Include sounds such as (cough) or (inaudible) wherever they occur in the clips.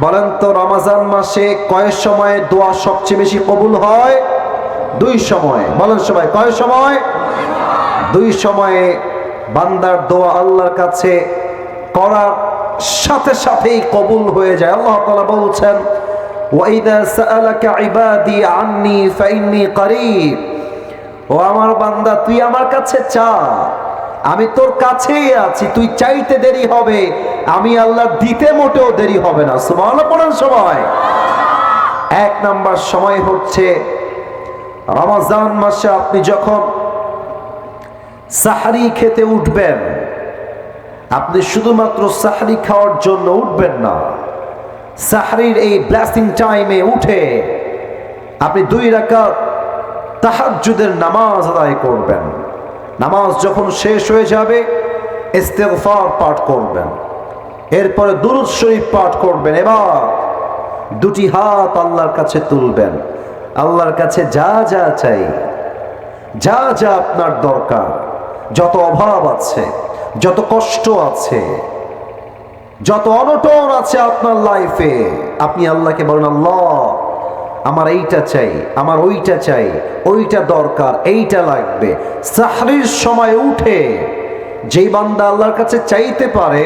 বলেন তো, রমাজান মাসে কয়েক সময়ে দোয়া সবচেয়ে বেশি কবুল হয়? দুই সময়। বলেন সবাই, কয় সময়? দুই সময়ে বান্দার দোয়া আল্লাহর কাছে করার সাথে সাথেই কবুল হয়ে যায়। আল্লাহ তাআলা বলছেন, ওয়াইদা সাআলাকা ইবাদি আন্নি ফাইন্নি করিব। ও আমার বান্দা, তুই আমার কাছে চা। আমি তোর কাছেই আছি, তুই চাইতে দেরি হবে। আমি আল্লাহ দিতে মোটেও দেরি হবে না। সুবহানাল্লাহ পড়েন সময় এক নাম্বার সময় হচ্ছে রমাজান মাসে আপনি যখন সাহারি খেতে উঠবেন, আপনি শুধুমাত্র সাহারি খাওয়ার জন্য উঠবেন না। সাহারির এই ব্লাসিং টাইমে উঠে আপনি দুই রাকাত তাহাজ্জুদের নামাজ আদায় করবেন। নামাজ যখন শেষ হয়ে যাবে, ইস্তেগফার পাঠ করবেন। এরপরে দুরুদ শরীফ পাঠ করবেন। এবার দুটি হাত আল্লাহর কাছে তুলবেন। আল্লাহর কাছে যা যা চাই, যা যা আপনার দরকার, যত অভাব আছে, যত কষ্ট আছে, যত অনটন আছে আপনার লাইফে আপনি আল্লাহকে বলেন, আল্লাহ আমার এইটা চাই, আমার ওইটা চাই, ওইটা দরকার, এইটা লাগবে। সাহরির সময় উঠে যেই বান্দা আল্লাহর কাছে চাইতে পারে,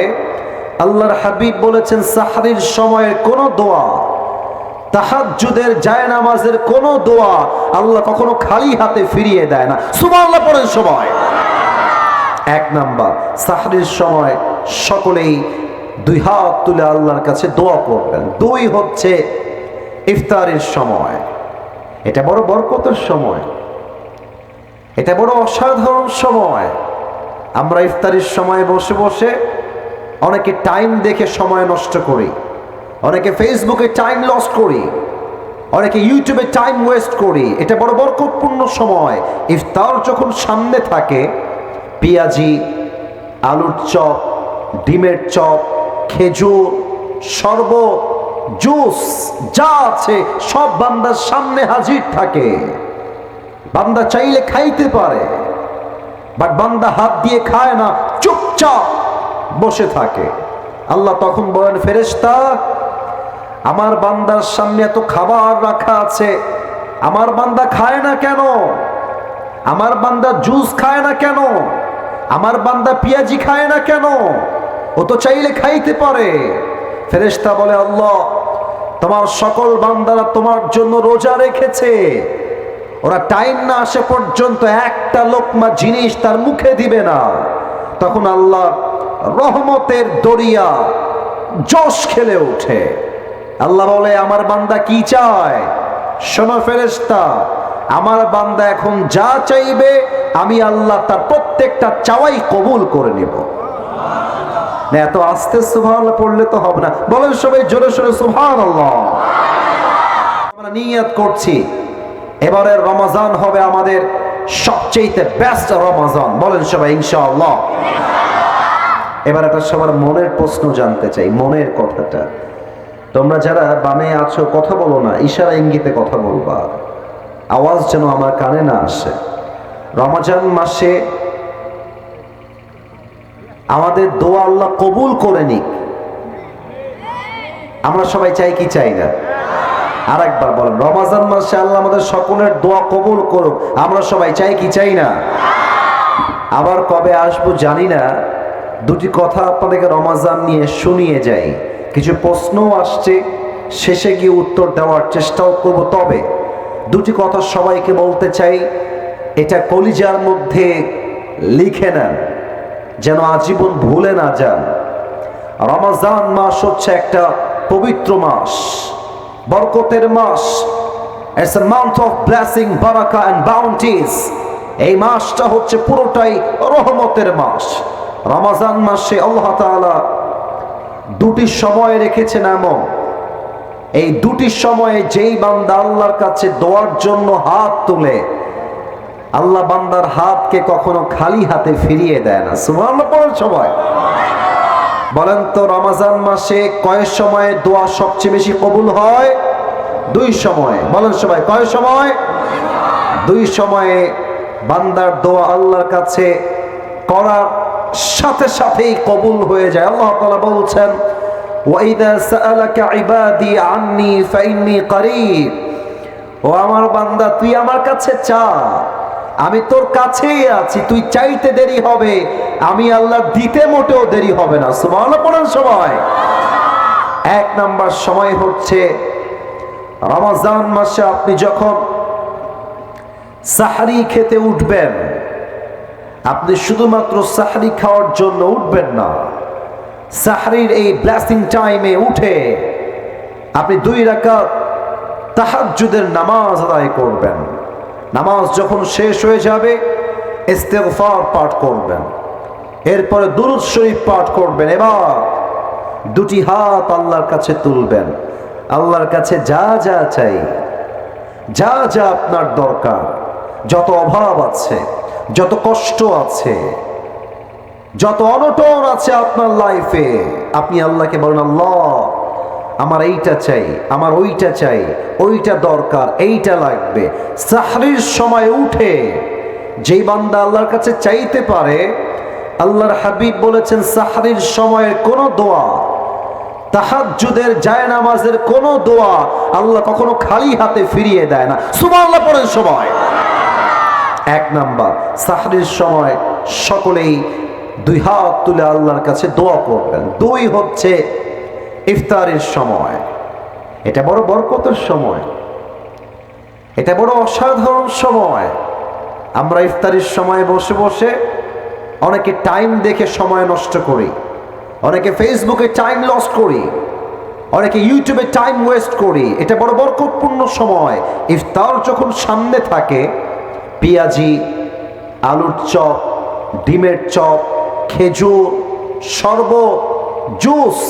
আল্লাহর হাবিব বলেছেন, সাহরির সময়ের কোনো দোয়া, তাহাজ্জুদের জায় নামাজের কোনো দোয়া আল্লাহ কখনো খালি হাতে ফিরিয়ে দেয় না। সুবহানাল্লাহ, পড়েন সময় এক নাম্বার, সাহরির সময় সকলেই দুই হাত তুলে আল্লাহর কাছে দোয়া করবেন। দুই হচ্ছে ইফতারের সময়। এটা বড় বরকতের সময়। এটা বড় অসাধারণ সময়। আমরা ইফতারির সময় বসে বসে অনেকে টাইম দেখে সময় নষ্ট করি। অনেকে ফেসবুকে টাইম লস করি। অনেকে ইউটিউবে টাইম ওয়েস্ট করি। এটা বড় বরকতপূর্ণ সময়। ইফতার যখন সামনে থাকে, পেঁয়াজি, আলুর চপ, ডিমের চপ, খেজুর, শরবত জুস যা আছে, সব বান্দার সামনে হাজির থাকে। বান্দা চাইলে খাইতে পারে বাট বান্দা হাত দিয়ে খায় না, চুপচাপ বসে থাকে। আল্লাহ তখন বলেন, ফেরেশতা, আমার বান্দার সামনে এত খাবার রাখা আছে, আমার বান্দা খায় না কেন? আমার বান্দা জুস খায় না কেন? আমার বান্দা পিয়াজি খায় না কেন? ও তো চাইলে খাইতে পারে। ফেরেশতা বলে, আল্লাহ, তোমার সকল বান্দারা তোমার জন্য রোজা রেখেছে। ওরা টাইম না আসে পর্যন্ত একটা লোকমা জিনিস তার মুখে দিবে না। তখন আল্লাহ রহমতের দরিয়া জশ খেলে ওঠে। আল্লাহ বলে, আমার বান্দা কি চায়? শোনো ফেরেশতা, আমার বান্দা এখন যা চাইবে, আমি আল্লাহ তার প্রত্যেকটা চাওয়াই কবুল করে নিব। না, এত আস্তে সুভান পড়লে তো হবে না। বলেন সবাই জোরে সোরে সুভান আমরা নিয়ত করছি। এবারের রমাজান হবে আমাদের সবচেয়ে বেস্ট রমাজান। বলেন সবাই, ইনশাআল্লাহ। এবার একটা সবার মনের প্রশ্ন জানতে চাই, মনের কথাটা। তোমরা যারা বামে আছো, কথা বলো না, ইশারা ইঙ্গিতে কথা বলবা। আওয়াজ যেন আমার কানে না আসে। রমাজান মাসে আমাদের দোয়া আল্লাহ কবুল করে নিক। আমরা সবাই চাই কি চাই না? আর একবার বলেন, রমাজান মাসে আল্লাহ আমাদের সকলের দোয়া কবুল করুক। আমরা সবাই চাই কি চাই না? আবার কবে আসব জানি না। দুটি কথা আপনাদেরকে রমাজান নিয়ে শুনিয়ে যাই। কিছু প্রশ্নও আসছে, শেষে গিয়ে উত্তর দেওয়ার চেষ্টাও করব। তবে দুটি কথা সবাইকে বলতে চাই, এটা কলিজার মধ্যে লিখে নেন যেন আজীবন ভুলে না যান। রমাজান মাস হচ্ছে একটা পবিত্র মাস, বরকতের মাস। It's a month of blessing Baraka and bounties এই মাসটা হচ্ছে পুরোটাই রহমতের মাস। রমাজান মাসে আল্লাহ তাআলা দুটি সময় রেখেছেন এমন। এই দুটি সময়ে যেই বান্দা আল্লাহর কাছে দোয়ার জন্য হাত তুলে আল্লাহ বান্দার হাতকে কখনো খালি হাতে ফিরিয়ে দেয় না। সুমান সময় বলেন তো, রমাজান মাসে কয় সময়ে দোয়া সবচেয়ে বেশি কবুল হয়? দুই সময়ে। বলেন সবাই, কয় সময়? দুই সময়ে বান্দার দোয়া আল্লাহর কাছে করার সাথে সাথেই কবুল হয়ে যায়। আল্লাহ তালা বলছেন, ওয়াইদা সাআলাকা ইবাদি আন্নি ফাইন্নি করিব। ও আমার বান্দা, তুই আমার কাছে চা। আমি তোর কাছেই আছি, তুই চাইতে দেরি হবে। আমি আল্লাহ দিতে মোটেও দেরি হবে না। সুবহানাল্লাহ পড়ার সময় এক নাম্বার সময় হচ্ছে রমজান মাসে আপনি যখন সাহারি খেতে উঠবেন, আপনি শুধুমাত্র সাহারি খাওয়ার জন্য উঠবেন না। সাহারির এই ব্লাসিং টাইমে উঠে আপনি দুই রাকাত তাহাজ্জুদের নামাজ আদায় করবেন। নামাজ যখন শেষ হয়ে যাবে, ইস্তেগফার পাঠ করবেন। এরপরে দুরুদ শরীফ পাঠ করবেন। এবার দুটি হাত আল্লাহর কাছে তুলবেন। আল্লাহর কাছে যা যা চাই, যা যা আপনার দরকার, যত অভাব আছে, যত কষ্ট আছে, যত অনটন আছে আপনার লাইফে আপনি আল্লাহকে বলেন, আল্লাহ আমার এইটা চাই, আমার ওইটা চাই, ওইটা দরকার, এইটা লাগবে। সাহরির সময় উঠে যেই বান্দা আল্লাহর কাছে চাইতে পারে, আল্লাহর হাবিব বলেছেন, সাহরির সময়ের কোনো দোয়া, তাহাজ্জুদের জায় নামাজের কোনো দোয়া আল্লাহ কখনো খালি হাতে ফিরিয়ে দেয় না। সুবহানাল্লাহ, পড়েন সময় এক নাম্বার, সাহরির সময় সকলেই দুই হাত তুলে আল্লাহর কাছে দোয়া করবেন। দুই হচ্ছে ইফতারের সময়। এটা বড় বরকতের সময়। এটা বড় অসাধারণ সময়। আমরা ইফতারির সময় বসে বসে অনেকে টাইম দেখে সময় নষ্ট করি। অনেকে ফেসবুকে টাইম লস করি। অনেকে ইউটিউবে টাইম ওয়েস্ট করি। এটা বড় বরকতপূর্ণ সময়। ইফতার যখন সামনে থাকে, পেঁয়াজি, আলুর চপ, ডিমের চপ, খেজুর, শরবত জুস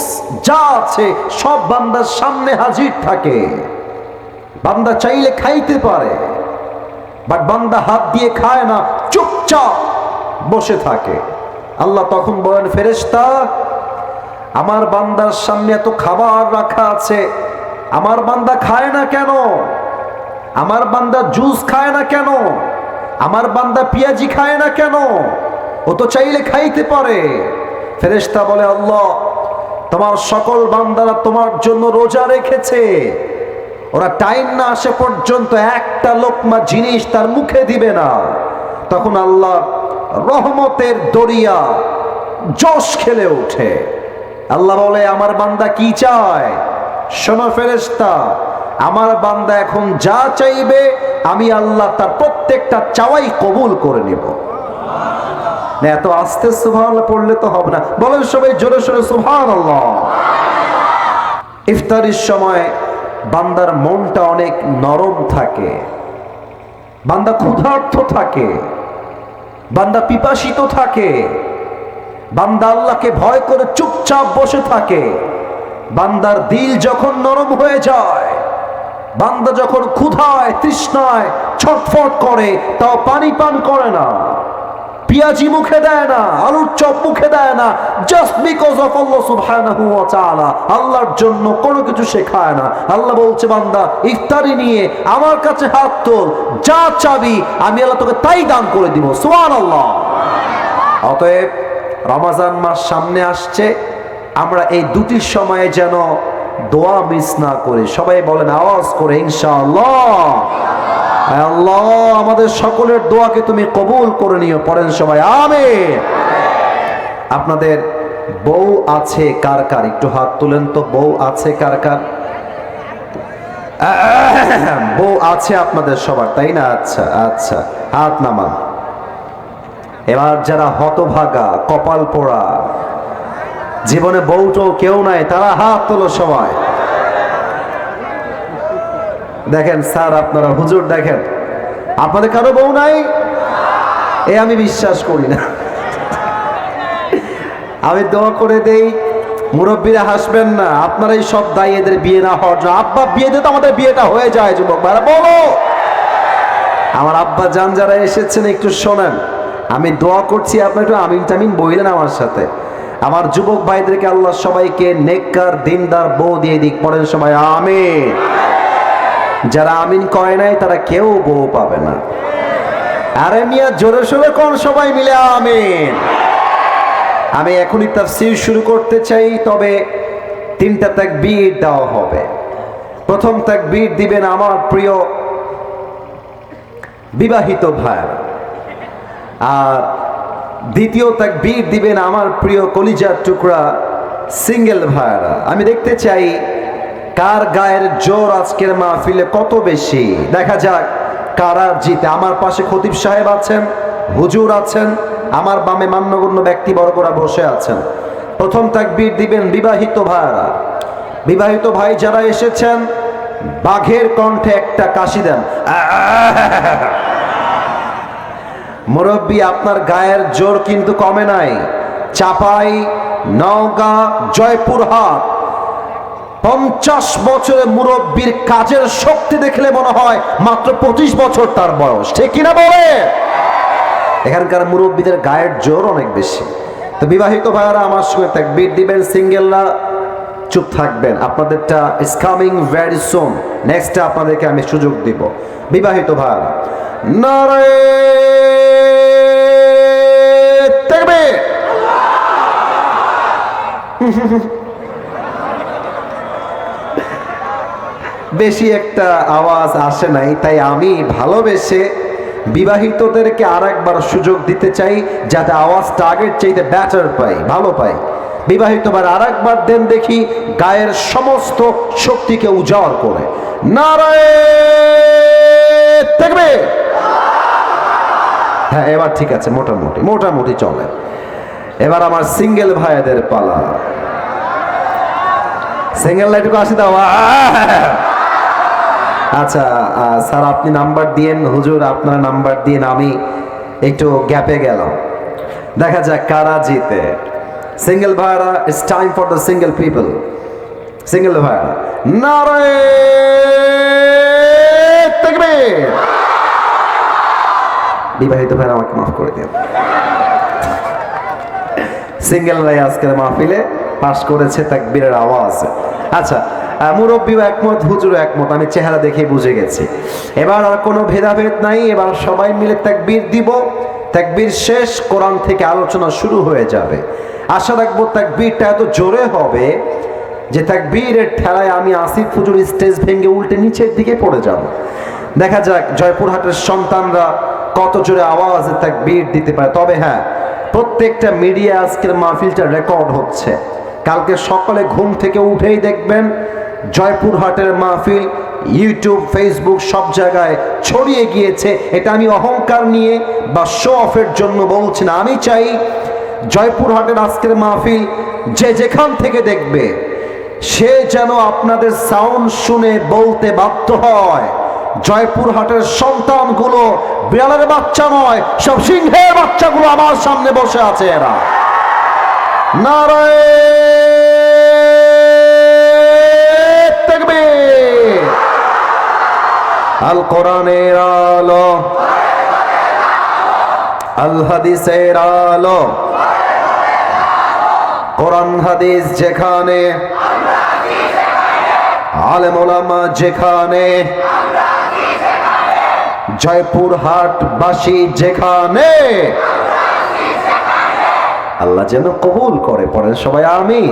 যা আছে, সব বান্দার সামনে হাজির থাকে। বান্দা চাইলে খাইতে পারে বাট বান্দা হাত দিয়ে খায় না, চুপচাপ বসে থাকে। আল্লাহ তখন বলেন, ফেরেশতা, আমার বান্দার সামনে এত খাবার রাখা আছে, আমার বান্দা খায় না কেন? আমার বান্দা জুস খায় না কেন? আমার বান্দা পেঁয়াজি খায় না কেন? ও তো চাইলে খাইতে পারে। ফেরেশতা বলে, আল্লাহ, তোমার সকল বান্দারা তোমার জন্য রোজা রেখেছে। ওরা টাইম না আসে পর্যন্ত একটা লোকমা জিনিস তার মুখে দিবে না। তখন আল্লাহ রহমতের দরিয়া জশ খেলে ওঠে। আল্লাহ বলে, আমার বান্দা কি চায়? শোনো ফেরেশতা, আমার বান্দা এখন যা চাইবে, আমি আল্লাহ তার প্রত্যেকটা চাওয়াই কবুল করে নিব। না, এত আস্তে সুভান পড়লে তো হবে না। বলেন সবাই জোরে সোরে সুভান ইফতারির সময় বান্দার মনটা অনেক নরম থাকে। বান্দা ক্ষুধার্থ থাকে। বান্দা পিপাসিত থাকে। বান্দা আল্লাহকে ভয় করে চুপচাপ বসে থাকে। বান্দার দিল যখন নরম হয়ে যায়, বান্দা যখন ক্ষুধায়, তৃষ্ণায় ছটফট করে, তাও পানি পান করে না। পিয়াজি মুখে দেয় না, আলুর চপ মুখে দেয় না জাস্ট বিকজ অফ আল্লাহ সুবহানাহু ওয়া তাআলা। আল্লাহর জন্য কোনো কিছু শেখায় না। আল্লাহ বলছে, বান্দা, ইফতারি নিয়ে আমার কাছে হাত তোল, যা চাবি, আমি আল্লাহ তোকে তাই দান করে দিব। সুবহানাল্লাহ। অতএব রমাজান মাস সামনে আসছে, আমরা এই দুটি সময়ে যেন দোয়া মিস না করি। সবাই বলেন, আওয়াজ করে, ইনশাআল্লাহ। আল্লাহ, আমাদের সকলের দোয়াকে তুমি কবুল করে নিও পড়েন সবাই আমি আপনাদের বউ আছে কার কার? একটু হাত তুলেন তো, বউ আছে কার কার? (laughs) বউ আছে আপনাদের সবার, তাই না? আচ্ছা আচ্ছা হাত নামান। এবার যারা হতভাগা, কপাল পোড়া, জীবনে বউটো কেউ নাই, তারা হাত তোলো সবাই। দেখেন, স্যার, আপনারা, হুজুর, দেখেন। আপনাদের কারও বউ নাই? এ আমি বিশ্বাস করি না। আমি দোয়া করে দেই, মুরব্বীরা হাসবেন না। আপনারাই সব দায়ী এদের বিয়ে না হওয়ার জন্য। আব্বা বিয়ে দিয়ে তো আমাদের বিয়েটা হয়ে যায়, যুবক ভাইরা, বলো। আমার আব্বা, যান যারা এসেছেন, একটু শোনেন। আমি দোয়া করছি আপনার একটু আমিন টামিন বইলেন আমার সাথে। আমার যুবক ভাইদেরকে আল্লাহ সবাইকে নেককার, দিনদার বউ দিয়ে দিক, পড়েন সবাই, আমিন। যারা আমিন কয় নাই, তারা কেউ বউ পাবে না। আরে মিয়া জোরে সোরে কোন সবাই মিলে আমিন। আমি এখনই তার তাফসীর শুরু করতে চাই, তবে তিনটা তাকবীর দেওয়া হবে। প্রথম তাকবীর দিবেন আমার প্রিয় বিবাহিত ভাই আর দ্বিতীয় তাকবীর দিবেন আমার প্রিয় কলিজার টুকরা সিঙ্গেল ভাইরা আমি দেখতে চাই কার গায়ের জোর আজকের মাহফিলে কত বেশি? দেখা যাক, কারা জিতে। আমার পাশে খতিব সাহেব আছেন, হুজুর আছেন, আমার বামে মান্যগণ্য ব্যক্তি বর্গরা বসে আছেন। প্রথম তাকবীর দিবেন বিবাহিত ভাইরা। বিবাহিত ভাই যারা এসেছেন, বাঘের কণ্ঠে একটা কাশি দেন। (laughs) মুরব্বী, আপনার গায়ের জোর কিন্তু কমে নাই। চাপাই, নওগাঁ, জয়পুরহাট। পঞ্চাশ বছরের মুরব্বীর কাজের শক্তি দেখলে মনে হয় মাত্র পঁচিশ বছর তার বয়স। ঠিক কিনা বলে? এখানকার মুরব্বীদের গায়ের জোর অনেক বেশি। তো বিবাহিত ভাইয়ারা, আমার সঙ্গে তাকবীর দিবেন সিঙ্গেলরা, চুপ থাকবেন। আপনাদেরটা ইস কামিং ভেরি সুন নেক্সটটা আপনাদেরকে আমি সুযোগ দিব। বিবাহিত ভাইয়ারা নারে তাকবীর বেশি একটা আওয়াজ আসে নাই, তাই আমি ভালোবেসে বিবাহিতদেরকে আর একবার সুযোগ দিতে চাই, যাতে আওয়াজটা আগের চাইতে ব্যাটার পাই, ভালো পাই। বিবাহিতবার আর একবার দেন দেখি, গায়ের সমস্ত শক্তিকে উজাড় করে। নারায় দেখবে হ্যাঁ এবার ঠিক আছে, মোটামুটি মোটামুটি চলে। এবার আমার সিঙ্গেল ভাইদের পালা। সিঙ্গেল লাইটুকু আসি দাও! আচ্ছা স্যার, আপনি নাম্বার দিয়েন। হুজুর, আপনার নাম্বার দিন, আমি একটু গ্যাপে গেলাম। দেখা যাক কারা জিতে। সিঙ্গেল ভাইরা it's time for the single people single ভাইরা। নারে তাকবীর। বিবাহিত ভাইরা, আমাকে মাফ করে দিন। সিঙ্গেল ভাই আজকের মাহফিলে পাশ করেছে তাকবীরের আওয়াজ। আচ্ছা মুরব্বীও একমত, হুজুরও একমত, আমি চেহারা দেখে বুঝে গেছি। এবার আর কোনো ভেদাভেদ নাই, এবার সবাই মিলে তাকবীর দিব, তাকবীর শেষ, কোরআন থেকে আলোচনা শুরু হয়ে যাবে। আশা রাখব তাকবীরটা এত জোরে হবে যে তাকবীরের ঠেলায় আমি আসিফ হুজুর স্টেজ ভেঙে উল্টে নিচের দিকে পড়ে যাব। দেখা যাক জয়পুরহাটের সন্তানরা কত জোরে আওয়াজে তাকবীর দিতে পারে। তবে হ্যাঁ প্রত্যেকটা মিডিয়া আজকের মাহফিলটা রেকর্ড হচ্ছে। কালকে সকালে ঘুম থেকে উঠেই দেখবেন জয়পুরহাটের মাহফিল ইউটিউব ফেসবুক সব জায়গায় ছড়িয়ে গিয়েছে। এটা আমি অহংকার নিয়ে বা শো অফের জন্য বলছি না। আমি চাই জয়পুরহাটের আজকের মাহফিল যে যেখান থেকে দেখবে, সে যেন আপনাদের সাউন্ড শুনে বলতে বাধ্য হয়। জয়পুরহাটের সন্তানগুলো বিড়ালের বাচ্চা নয়, সব সিংহের বাচ্চাগুলো আমার সামনে বসে আছে এরা। নারায় আল কোরআনের আলো। আল হাদিসের আলো। কোরআন হাদিস যেখানে আলেম ওলামা যেখানে জয়পুর হাটবাসী যেখানে, আল্লাহ যেন কবুল করে পড়েন সবাই আমি